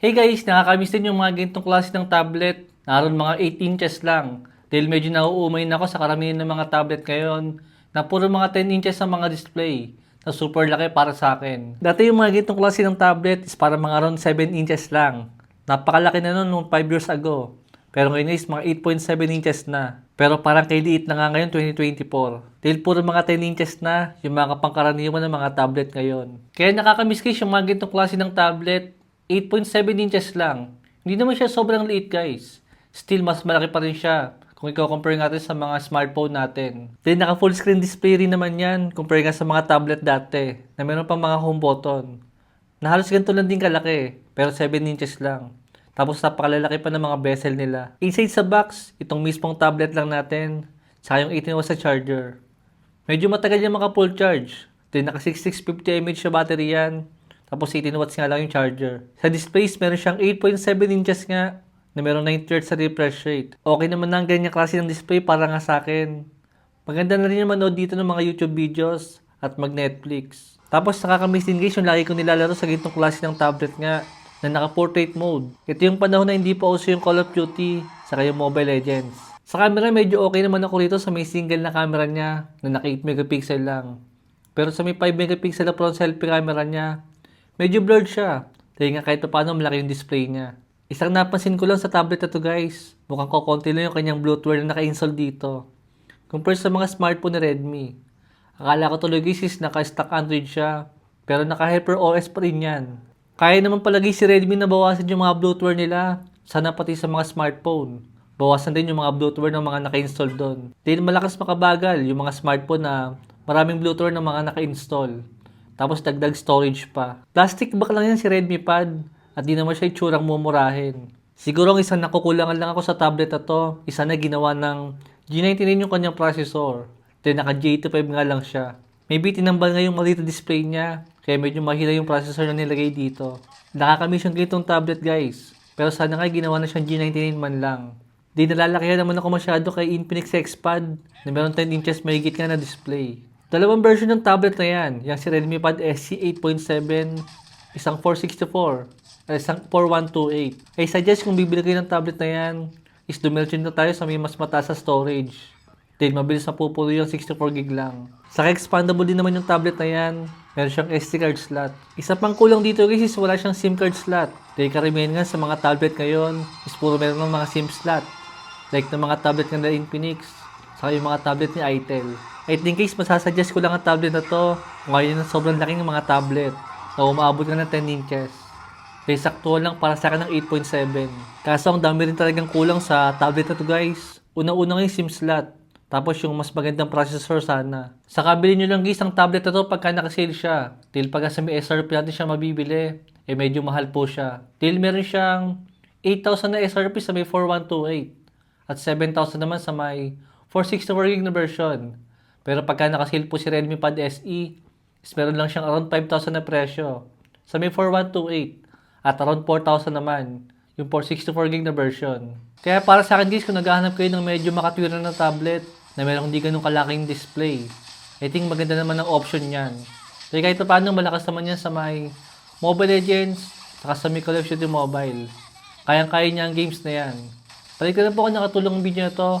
Hey guys, nakakamiss din yung mga ganitong klase ng tablet. Naroon mga 8 inches lang. Dahil medyo nauumay na ako sa karamihan ng mga tablet ngayon na puro mga 10 inches ang mga display na super laki para sa akin. Dati yung mga ganitong klase ng tablet is para mga around 7 inches lang. Napakalaki na nun nung 5 years ago. Pero ngayon is mga 8.7 inches na. Pero parang kay liit na nga ngayon 2024. Dahil puro mga 10 inches na yung mga kapangkaraniwan ng mga tablet ngayon. Kaya nakakamiss guys yung mga ganitong klase ng tablet 8.7 inches lang. Hindi naman siya sobrang liit guys. Still, mas malaki pa rin siya kung i-compare natin sa mga smartphone natin. Then, naka full screen display rin naman yan compare nga sa mga tablet dati na meron pang mga home button. Na halos ganito lang din kalaki, pero 7 inches lang. Tapos napakalalaki pa ng mga bezel nila. Inside sa box, itong mismong tablet lang natin, saka yung 18 watts sa charger. Medyo matagal yung maka full charge. Then naka 6650 mAh siya battery yan. Tapos 18 watts nga lang yung charger. Sa displays, meron siyang 8.7 inches nga na meron 90 Hz sa refresh rate. Okay naman na ang ganyan klase ng display para nga sa akin. Maganda na rin yung manood dito ng mga YouTube videos at mag-Netflix. Tapos nakakamiss din guys yung lagi ko nilalaro sa ganitong klase ng tablet nga na naka-portrait mode. Ito yung panahon na hindi pa uso yung Call of Duty saka yung Mobile Legends. Sa camera, medyo okay naman ako rito sa may single na camera niya na naka 8 megapixel lang. Pero sa may 5 megapixel na front selfie camera niya, medyo blurred siya. Dahil nga kahit paano malaki yung display niya. Isang napansin ko lang sa tablet na to guys, mukhang kokonti lang yung kanyang Bluetooth na naka-install dito. Compare sa mga smartphone ni Redmi. Akala ko tuloy guys is naka-stock Android siya, pero naka-Hyper OS pa rin yan. Kaya naman palagi si Redmi na bawasan yung mga Bluetooth nila, sana pati sa mga smartphone. Bawasan din yung mga Bluetooth ng mga naka-install doon. Dahil malakas makabagal yung mga smartphone na maraming Bluetooth ng mga naka-install. Tapos dagdag storage pa. Plastic back lang yan si Redmi Pad at di naman siya itsurang mumurahin. Siguro ang isang nakukulangan lang ako sa tablet na to, isa na ginawa ng G99 yung kanyang processor. Then naka J85 nga lang siya. Maybe tinambal nga yung maliit na display niya, kaya medyo mahila yung processor na nilagay dito. Nakakamiss yung ganitong tablet guys. Pero sana nga ginawa na siyang G99 man lang. Di nalalakihan naman ako masyado kay Infinix XPad na meron 10 inches mahigit nga na display. Dalawang version ng tablet na yan. Yung si Redmi Pad SC 8.7, isang 464, at isang 4128. I suggest kung bibili kayo ng tablet na yan, is dumiretso na tayo sa may mas mataas sa storage. Dahil mabilis na pupulo yung 64 gig lang. Saka expandable din naman yung tablet na yan. Meron siyang SD card slot. Isa pang kulang dito guys is wala siyang SIM card slot. Dahil karamihan nga sa mga tablet ngayon is puro meron ng mga SIM slot. Like ng mga tablet ng Infinix. Saka yung mga tablet ni Itel. At in case masasuggest ko lang ang tablet na to, na sobrang laking mga tablet na umaabot nga ng 10 inches. Kaya sakto lang para sa akin ng 8.7. Kaso ang dami rin talagang kulang sa tablet na to guys. Una-una yung SIM slot. Tapos yung mas magandang processor sana. Sa kabili nyo lang guys ang tablet na to pagka nakasale siya. Dahil pagka sa may SRP natin siya mabibili, eh medyo mahal po siya. Dahil meron siyang 8,000 na SRP sa may 4128. At 7,000 naman sa may 464 gig na version. Pero pagka nakasale po si Redmi Pad SE, is meron lang siyang around 5,000 na presyo. Sa may 4128. At around 4,000 naman, yung 464 gig na version. Kaya para sa akin guys, kung naghahanap kayo ng medyo makatwira na tablet, na merong hindi ganun kalaking display, I think maganda naman ang option yan. Kaya kahit pa paano malakas naman yan sa may Mobile Legends, saka sa may Call of Duty Mobile. Kayang-kaya niya ang games na yan. Balik na po ako nakatulong ng video na to.